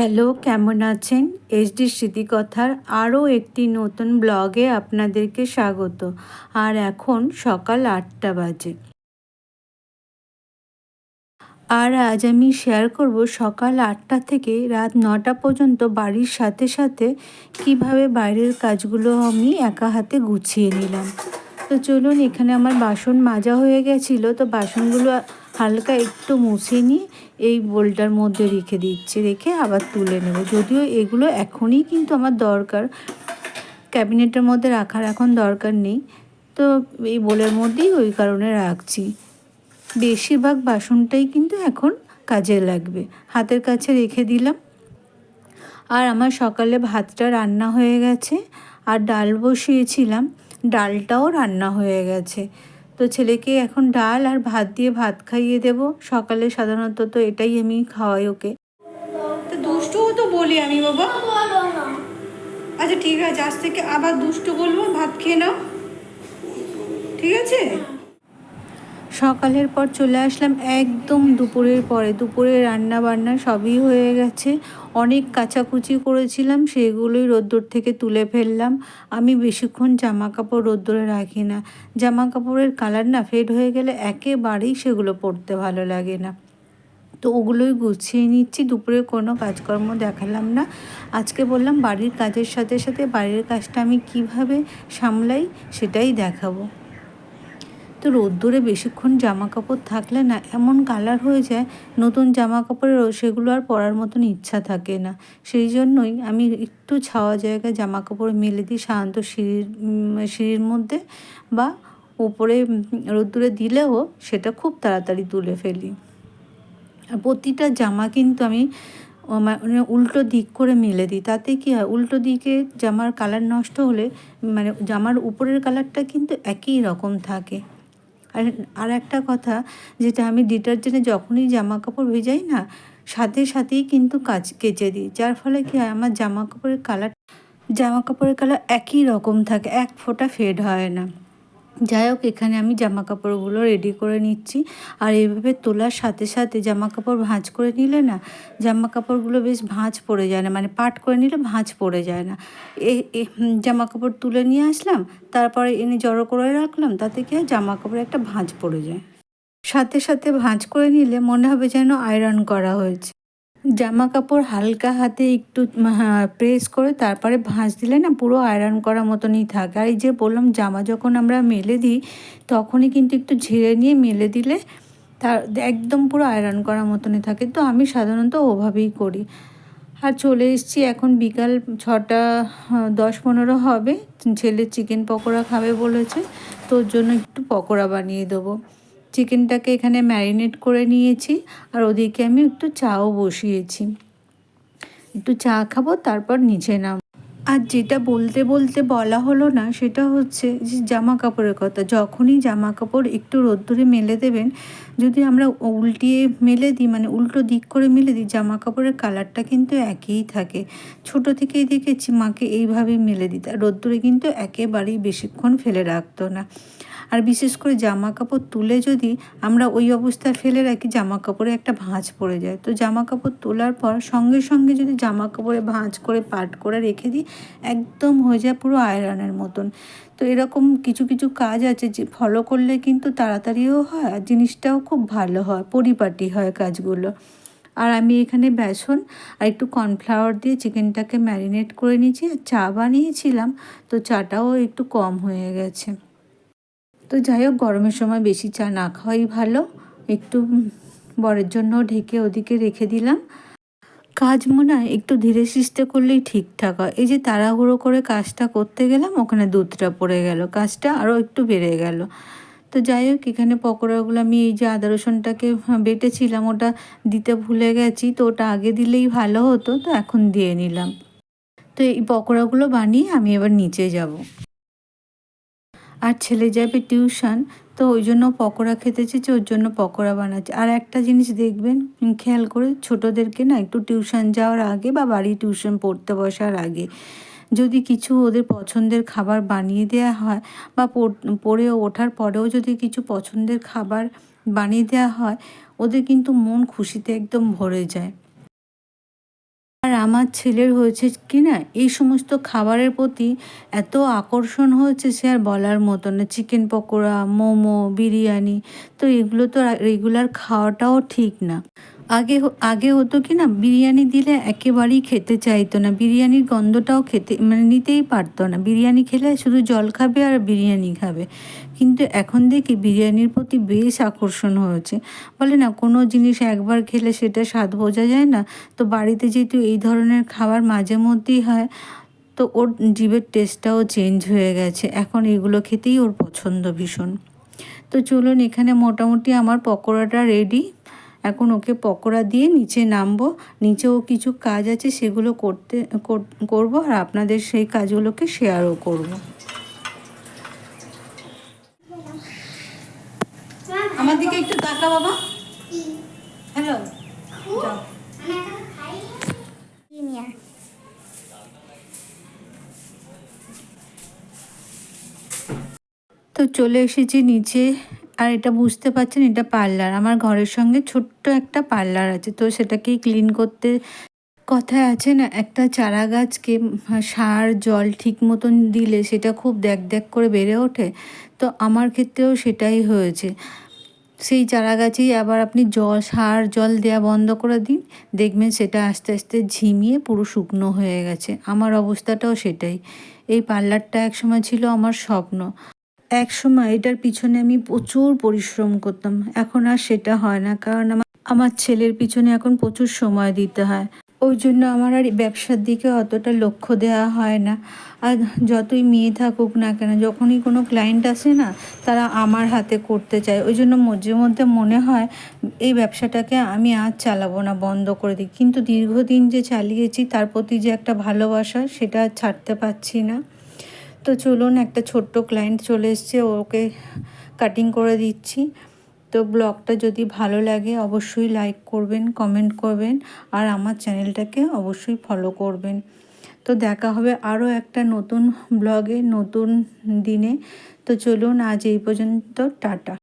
Hello, কেমন আছেন? HD স্মৃতিকথার আরও একটি নতুন ব্লগে আপনাদেরকে স্বাগত। আর এখন সকাল আটটা বাজে। আর আজ আমি শেয়ার করব সকাল আটটা থেকে রাত নটা পর্যন্ত বাড়ির সাথে সাথে কীভাবে বাইরের কাজগুলো আমি একা হাতে গুছিয়ে নিলাম। তো চলুন, এখানে আমার বাসন মাজা হয়ে গেছিল, তো বাসনগুলো হালকা একটু মুছে নিয়ে এই বোলটার মধ্যে রেখে দিচ্ছি, রেখে আবার তুলে নেব। যদিও এগুলো এখনই কিন্তু আমার দরকার, ক্যাবিনেটের মধ্যে রাখার এখন দরকার নেই। তো এই বোলের মধ্যেই ওই কারণে রাখছি। বেশিরভাগ বাসনটাই কিন্তু এখন কাজে লাগবে। হাতের কাছে রেখে দিলাম। আর আমার সকালে ভাতটা রান্না হয়ে গেছে, আর ডাল বসিয়েছিলাম। ডালটাও রান্না হয়ে গেছে। তো ছেলেকে এখন ডাল আর ভাত দিয়ে ভাত খাইয়ে দেব। সকালে সাধারণত তো এটাই আমি খাওয়াই ওকে। তো দুষ্টুও তো বলি আমি বাবা। আচ্ছা ঠিক আছে আজ থেকে আবার দুষ্টু বলব ভাত খেয়ে নাও। ঠিক আছে? সকালের পর চলে আসলাম একদম দুপুরের পরে। দুপুরে রান্না বান্না সবই হয়ে গেছে। অনেক কাচাকুচি করেছিলাম, সেগুলোই রোদ্দুর থেকে তুলে ফেললাম। আমি বেশিক্ষণ জামা কাপড় রোদ্দুরে রাখি না। জামা কাপড়ের কালার না ফেড হয়ে গেলে একেবারেই সেগুলো পরতে ভালো লাগে না। তো ওগুলোই গুছিয়ে নিচ্ছি, দুপুরে কোনো কাজকর্ম দেখালাম না। আজকে বললাম বাড়ির কাজের সাথে সাথে বাড়ির কাজটা আমি কীভাবে সামলাই সেটাই দেখাবো। তো রোদ্দুরে বেশিক্ষণ জামা কাপড় থাকলে না, এমন কালার হয়ে যায়, নতুন জামা কাপড়েরও সেগুলো আর পরার মতন ইচ্ছা থাকে না। সেই জন্যই আমি একটু ছাওয়া জায়গায় জামা কাপড় মেলে দিই সাধারণত সিঁড়ির সিঁড়ির মধ্যে বা উপরে রোদ্দুরে দিলেও সেটা খুব তাড়াতাড়ি তুলে ফেলি। আর প্রতিটা জামা কিন্তু আমি মানে উল্টো দিক করে মেলে দিই। তাতে কী হয়, উল্টো দিকে জামার কালার নষ্ট হলে মানে জামার উপরের কালারটা কিন্তু একই রকম থাকে। আর আর একটা কথা, যেটা আমি ডিটারজেন্টে যখনই জামা কাপড় ভেজাই না, সাথে সাথেই কিন্তু কাজ কেচে দিই। যার ফলে কি হয়, আমার জামা কাপড়ের কালার জামা কাপড়ের কালার একই রকম থাকে, এক ফোঁটা ফেড হয় না। যাই হোক, এখানে আমি জামা কাপড়গুলো রেডি করে নিচ্ছি। আর এইভাবে তোলার সাথে সাথে জামা কাপড় ভাঁজ করে নিলে না জামা কাপড়গুলো বেশ ভাঁজ পড়ে যায় না মানে পাট করে নিলে ভাঁজ পড়ে যায় না। এ জামা কাপড় তুলে নিয়ে আসলাম, তারপরে এনে জড়ো করে রাখলাম, তাতে কি হয় জামা কাপড়ে একটা ভাঁজ পড়ে যায়। সাথে সাথে ভাঁজ করে নিলে মনে হবে যেন আয়রন করা হয়েছে। জামা কাপড় হালকা হাতে একটু প্রেস করে তারপরে ভাঁজ দিলে না পুরো আয়রন করার মতনই থাকে। আর এই যে বললাম, জামা যখন আমরা মেলে দিই, তখনই কিন্তু একটু ঝেড়ে নিয়ে মেলে দিলে তার একদম পুরো আয়রন করার মতনই থাকে। তো আমি সাধারণত ওভাবেই করি। আর চলে এসেছি, এখন বিকাল ছটা দশ পনেরো হবে। ছেলে চিকেন পকোড়া খাবে বলেছে, তোর জন্য একটু পকোড়া বানিয়ে দেবো। চিকেনটাকে এখানে ম্যারিনেট করে নিয়েছি আর ওদিকে আমি একটু চাও বসিয়েছি। একটু চা খাব, তারপর নিচে নাম আর যেটা বলতে বলতে বলা হলো না, সেটা হচ্ছে যে জামা কাপড়ের কথা। যখনই জামা কাপড় একটু রোদ্দুরে মেলে দেবেন, যদি আমরা উল্টিয়ে মেলে দিই মানে উল্টো দিক করে মেলে দিই জামা কাপড়ের কালারটা কিন্তু একই থাকে। ছোট থেকেই দেখেছি মাকে এইভাবে মেলে দিতে। রোদ্দুরে কিন্তু একেবারেই বেশিক্ষণ ফেলে রাখতো না। আর বিশেষ করে জামা কাপড় তুলে যদি আমরা ওই অবস্থায় ফেলে রাখি জামা কাপড়ে একটা ভাঁজ পড়ে যায়। তো জামা কাপড় তোলার পর সঙ্গে সঙ্গে যদি জামা কাপড়ে ভাঁজ করে পাট করে রেখে দিই, একদম হয়ে যায় পুরো আয়রনের মতন। তো এরকম কিছু কিছু কাজ আছে যে ফলো করলে কিন্তু তাড়াতাড়িও হয় আর জিনিসটাও খুব ভালো হয়, পরিপাটি হয় কাজগুলো। আর আমি এখানে বেসন আর একটু কর্নফ্লাওয়ার দিয়ে চিকেনটাকে ম্যারিনেট করে নিয়েছি আর চা বানিয়েছিলাম, তো চাটাও একটু কম হয়ে গেছে। তো যাই হোক, গরমের সময় বেশি চা না খাওয়াই ভালো। একটু বরের জন্য ঢেকে ওদিকে রেখে দিলাম। কাজ মনে হয় একটু ধীরে সিস্তে করলেই ঠিকঠাক হয়। এই যে তাড়াহুড়ো করে কাজটা করতে গেলাম, ওখানে দুধটা পড়ে গেল, কাজটা আরও একটু বেড়ে গেল। তো যাই হোক, এখানে পকোড়াগুলো আমি এই যে আদা রসুনটাকে বেটেছিলাম, ওটা দিতে ভুলে গেছি, তো ওটা আগে দিলেই ভালো হতো, তো এখন দিয়ে নিলাম। তো এই পকোড়াগুলো বানিয়ে আমি এবার নিচে যাব। আর ছেলে যাবে টিউশন, তো ওই জন্য পকোড়া খেতে চেয়েছে, ওর জন্য পকোড়া বানাচ্ছে। আর একটা জিনিস দেখবেন খেয়াল করে ছোটোদেরকে না একটু টিউশন যাওয়ার আগে বা বাড়ি টিউশন পড়তে বসার আগে যদি কিছু ওদের পছন্দের খাবার বানিয়ে দেওয়া হয় বা পড়ে ওঠার পরেও যদি কিছু পছন্দের খাবার বানিয়ে দেওয়া হয়, ওদের কিন্তু মন খুশিতে একদম ভরে যায়। আর আমার ছেলের হয়েছে কি না এই সমস্ত খাবারের প্রতি এত আকর্ষণ হয়েছে সে আর বলার মতো না। চিকেন পকোড়া, মোমো, বিরিয়ানি, তো এগুলো তো রেগুলার খাওয়াটাও ঠিক না। আগে আগে হতো কি না, বিরিয়ানি দিলে একেবারেই খেতে চাইতো না। বিরিয়ানির গন্ধটাও খেতে মানে নিতেই পারতো না। বিরিয়ানি খেলে শুধু জল খাবে আর বিরিয়ানি খাবে। কিন্তু এখন দেখি বিরিয়ানির প্রতি বেশ আকর্ষণ হয়েছে। বলে না, কোনো জিনিস একবার খেলে সেটা স্বাদ বোঝা যায় না। তো বাড়িতে যেহেতু এই ধরনের খাবার মাঝে মধ্যেই হয়, তো ওর জিভের টেস্টটাও চেঞ্জ হয়ে গেছে। এখন এগুলো খেতেই ওর পছন্দ ভীষণ। তো চলুন, এখানে মোটামুটি আমার পকোড়াটা রেডি এখন ওকে পকোড়া দিয়ে নিচে নামবো। নিচেও কিছু কাজ আছে সেগুলো করতে করব আর আপনাদের সেই কাজগুলোকে শেয়ারও করব। আমার দিকে একটু তাকা বাবা। হ্যালো তো চলে এসেছি নিচে। আর এটা বুঝতে পারছেন, এটা পার্লার। আমার ঘরের সঙ্গে ছোট্ট একটা পার্লার আছে, তো সেটাকেই ক্লিন করতে কথায় আছে না, একটা চারা গাছকে সার, জল ঠিক মতন দিলে সেটা খুব দেখ দেখ করে বেড়ে ওঠে, তো আমার ক্ষেত্রেও সেটাই হয়েছে। সেই চারা গাছেই আবার আপনি জল, সার, জল দেওয়া বন্ধ করে দিন, দেখবেন সেটা আস্তে আস্তে ঝিমিয়ে পুরো শুকনো হয়ে গেছে। আমার অবস্থাটাও সেটাই। এই পার্লারটা একসময় ছিল আমার স্বপ্ন। এক সময় এটার পিছনে আমি প্রচুর পরিশ্রম করতাম। এখন আর সেটা হয় না, কারণ আমার ছেলের পিছনে এখন প্রচুর সময় দিতে হয়। ওই জন্য আমার আর ব্যবসার দিকে অতটা লক্ষ্য দেওয়া হয় না। আর যতই মেয়ে থাকুক না কেন, যখনই কোনো ক্লায়েন্ট আসে না, তারা আমার হাতে করতে চায়। ওই জন্য মধ্যে মধ্যে মনে হয়, এই ব্যবসাটাকে আমি আর চালাবো না, বন্ধ করে দিই। কিন্তু দীর্ঘদিন যে চালিয়েছি, তার প্রতি যে একটা ভালোবাসা, সেটা ছাড়তে পারছি না। তো চলুন একটা ছোট্ট ক্লায়েন্ট চলে এসছে, ওকে কাটিং করে দিচ্ছি। তো ব্লগটা যদি ভালো লাগে অবশ্যই লাইক করবেন কমেন্ট করবেন আর আমার চ্যানেলটাকে অবশ্যই ফলো করবেন। তো দেখা হবে আরও একটা নতুন ব্লগে নতুন দিনে। তো চলুন আজ এই পর্যন্ত, টাটা।